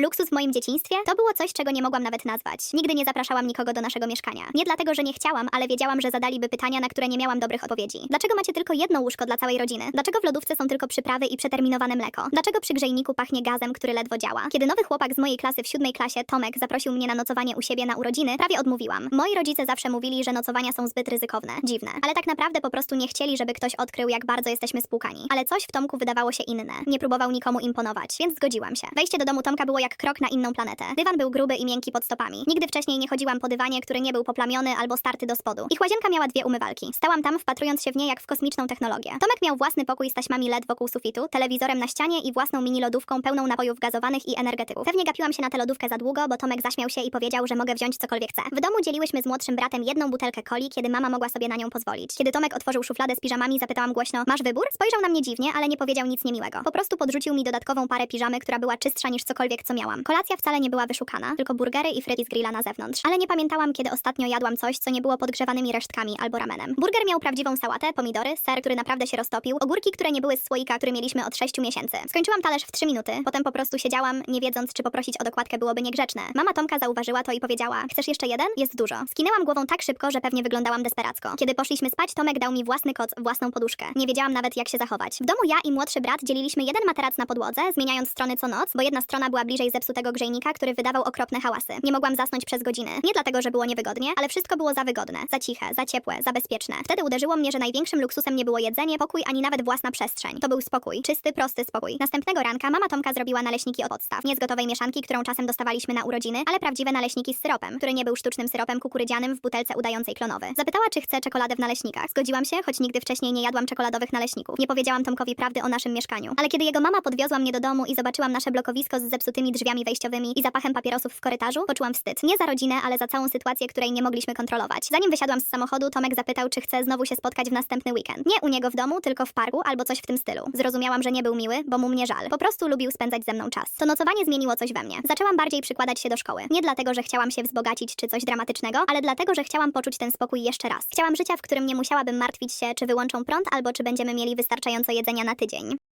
Luksus w moim dzieciństwie to było coś, czego nie mogłam nawet nazwać. Nigdy nie zapraszałam nikogo do naszego mieszkania. Nie dlatego, że nie chciałam, ale wiedziałam, że zadaliby pytania, na które nie miałam dobrych odpowiedzi. Dlaczego macie tylko jedno łóżko dla całej rodziny? Dlaczego w lodówce są tylko przyprawy i przeterminowane mleko? Dlaczego przy grzejniku pachnie gazem, który ledwo działa? Kiedy nowy chłopak z mojej klasy w siódmej klasie, Tomek, zaprosił mnie na nocowanie u siebie na urodziny, prawie odmówiłam. Moi rodzice zawsze mówili, że nocowania są zbyt ryzykowne. Dziwne. Ale tak naprawdę po prostu nie chcieli, żeby ktoś odkrył, jak bardzo jesteśmy spłukani. Ale coś w Tomku wydawało się inne. Nie próbował nikomu imponować, więc zgodziłam się. Wejście do domu Tomka było jak krok na inną planetę. Dywan był gruby i miękki pod stopami. Nigdy wcześniej nie chodziłam po dywanie, który nie był poplamiony albo starty do spodu. Ich łazienka miała dwie umywalki. Stałam tam, wpatrując się w nie jak w kosmiczną technologię. Tomek miał własny pokój z taśmami LED wokół sufitu, telewizorem na ścianie i własną mini lodówką pełną napojów gazowanych i energetyków. Pewnie gapiłam się na tę lodówkę za długo, bo Tomek zaśmiał się i powiedział, że mogę wziąć cokolwiek chcę. W domu dzieliłyśmy z młodszym bratem jedną butelkę coli, kiedy mama mogła sobie na nią pozwolić. Kiedy Tomek otworzył szufladę z piżamami, zapytałam głośno: Masz wybór? Spojrzał na mnie dziwnie, ale nie powiedział nic niemiłego. Po prostu podrzucił mi dodatkową parę piżamy, która była czystsza niż cokolwiek, co miałam. Kolacja wcale nie była wyszukana, tylko burgery i frytki z grilla na zewnątrz. Ale nie pamiętałam, kiedy ostatnio jadłam coś, co nie było podgrzewanymi resztkami albo ramenem. Burger miał prawdziwą sałatę, pomidory, ser, który naprawdę się roztopił, ogórki, które nie były z słoika, który mieliśmy od 6 miesięcy. Skończyłam talerz w 3 minuty, potem po prostu siedziałam, nie wiedząc, czy poprosić o dokładkę byłoby niegrzeczne. Mama Tomka zauważyła to i powiedziała: Chcesz jeszcze jeden? Jest dużo. Skinęłam głową tak szybko, że pewnie wyglądałam desperacko. Kiedy poszliśmy spać, Tomek dał mi własny koc, własną poduszkę. Nie wiedziałam nawet, jak się zachować. W domu ja i młodszy brat dzieliliśmy jeden materac na podłodze, zmieniając strony co noc, bo jedna strona była bliżej zepsutego grzejnika, który wydawał okropne hałasy. Nie mogłam zasnąć przez godziny. Nie dlatego, że było niewygodnie, ale wszystko było za wygodne, za ciche, za ciepłe, za bezpieczne. Wtedy uderzyło mnie, że największym luksusem nie było jedzenie, pokój ani nawet własna przestrzeń. To był spokój, czysty, prosty spokój. Następnego ranka mama Tomka zrobiła naleśniki od podstaw. Nie z gotowej mieszanki, którą czasem dostawaliśmy na urodziny, ale prawdziwe naleśniki z syropem, który nie był sztucznym syropem kukurydzianym w butelce udającej klonowy. Zapytała, czy chce czekoladę w naleśnikach. Zgodziłam się, choć nigdy wcześniej nie jadłam czekoladowych naleśników. Nie powiedziałam Tomkowi prawdy o naszym mieszkaniu. Ale kiedy jego mama podwiozła mnie do domu i zobaczyłam nasze blokowisko z zepsutymi drzwiami wejściowymi i zapachem papierosów w korytarzu, poczułam wstyd. Nie za rodzinę, ale za całą sytuację, której nie mogliśmy kontrolować. Zanim wysiadłam z samochodu, Tomek zapytał, czy chcę znowu się spotkać w następny weekend. Nie u niego w domu, tylko w parku albo coś w tym stylu. Zrozumiałam, że nie był miły, bo mu mnie żal. Po prostu lubił spędzać ze mną czas. To nocowanie zmieniło coś we mnie. Zaczęłam bardziej przykładać się do szkoły. Nie dlatego, że chciałam się wzbogacić czy coś dramatycznego, ale dlatego, że chciałam poczuć ten spokój jeszcze raz. Chciałam życia, w którym nie musiałabym martwić się, czy wyłączą prąd albo czy będziemy mieli wystarczająco jedzenia na tydzień.